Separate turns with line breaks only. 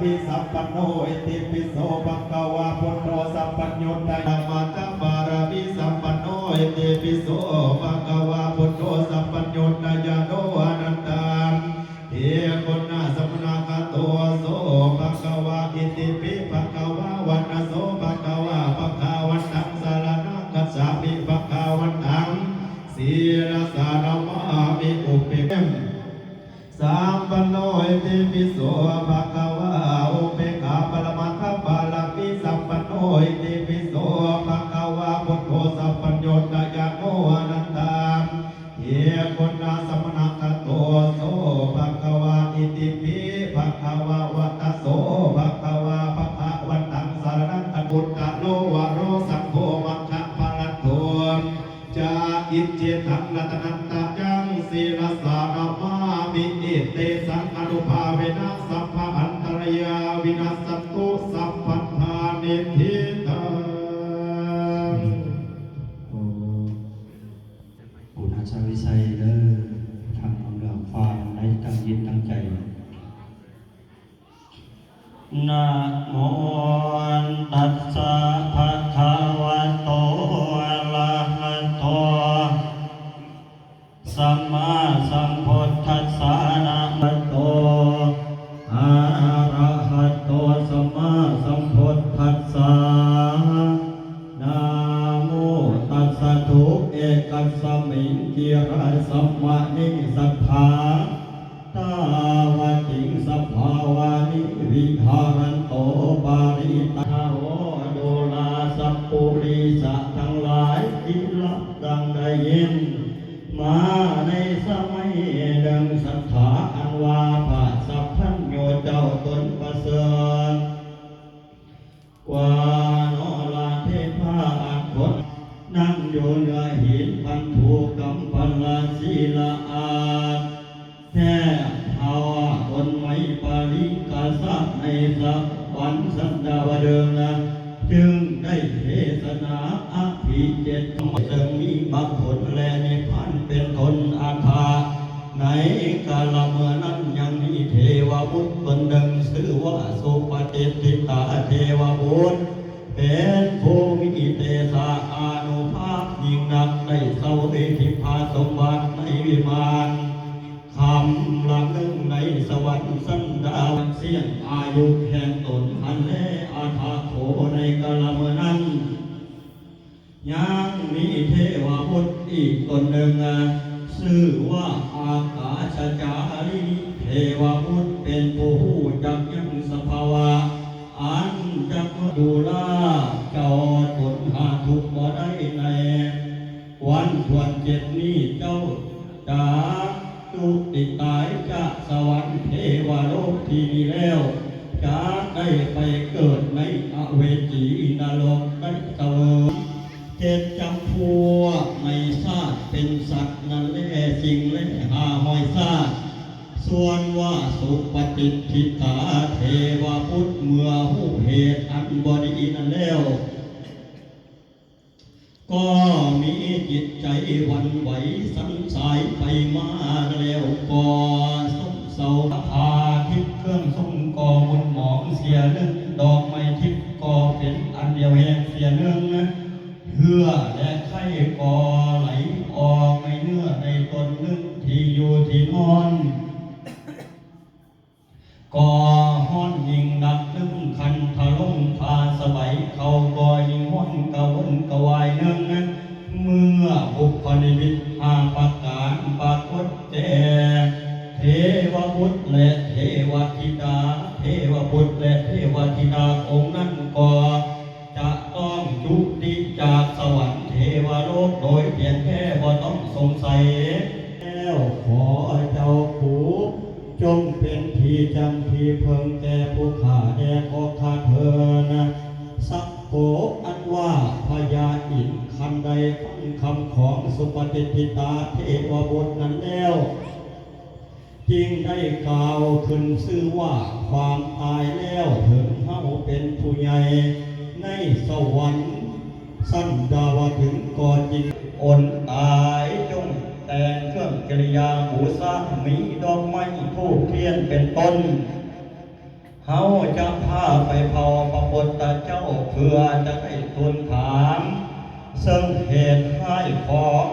มิสัพพโนอิติปิโสภะคะวะพุทโธสัพพโญตยามาตัมบารมิสัพพโนอิติปิโสภะคะวะพุทโธสัพพโญตยาโนอนันตามเทกุณาสมนาคาโตโสภะคะวะอิติ ศีลสานามามิอิเตสังอนุภาเวนะสัพพะอันตรยาวินัสตุสัพพัทธานิทิตัง
อุณาชาวิชัยเด้อทำเอาเรื่องฟังในตั้งยินตั้งใจนะโมตัสสะ สัมมาสัมพุทธัสสะนะมะโตอะระหะโตสัมมาสัมพุทธัสสะนะโมตัสสะทุกเอกัสสมิงกิระสัมมานิสัทธา มาในสมัยหนึ่งสัทธาอันว่าพระสัพพัญโยเจ้าตนประเสริฐกว่าโนลาเทพาอันผลนั่งอยู่เหนือหินพันธุกำพันลาศีลาอาแท้ภาวะคนไม่ปริกาสัในสัพวันสันดาวเดิ ลเมื่อนั้นยังมีเทวบุตรคนหนึ่งชื่อว่าสุปฏิทิตาเทวบุตรเป็นผู้มีเตสาอานุภาพยิ่งนักได้เสวยทิพาสมบัติในวิมานคำละหนึ่งในสวรรค์สันดาวเสียงอายุแห่งตนพันแลอาภาโขในกาลเมื่อนั้นยังมีเทวบุตรอีกตนหนึ่งนะ ชื่อว่าอากาศจารีเทวบุตรเป็นผู้จักยังสภาวะ อันจักดูแลเจ้าตนหาทุกบ่ได้ใน วันทวนเจ็ดนี้เจ้าจากจุติตายจากสวรรค์เทวโลกที่นี้แล้วจะได้ไปเกิดในอเวจีนรกได้เสวย เจ็ดจำพัวไม่ทราบเป็นสัตว์นั่นแหละสิ่งและหาหอยซาดส่วนว่าสุปฏิทิตาเทวพุทธเมื่อหูเหตุอันบดีนั้นแล้ว ก็มีจิตใจวันไหวสันสายไปมาแล้วก็สง เพิ่งแก่ผู้ขาแด่ขอข้าเธอนะสักโกอันว่าพญาอินคันใดฟังคำของสุปฏิทิตาเทวบุตรนั้นแล้วจึงได้กล่าวขึ้นชื่อว่าความตายแล้วถึงเฮาเป็นผู้ใหญ่ในสวรรค์สั้นดาวถึงก่อนจริงอ่อนตายจงแต่งเครื่องกิริยาหมูสร้างมีดอกไม้ทูบเทียนเป็นต้น เขาจะพาไปเผาประพุทธเจ้าเพื่อจะได้ทูลถาม ซึ่งเหตุให้ของ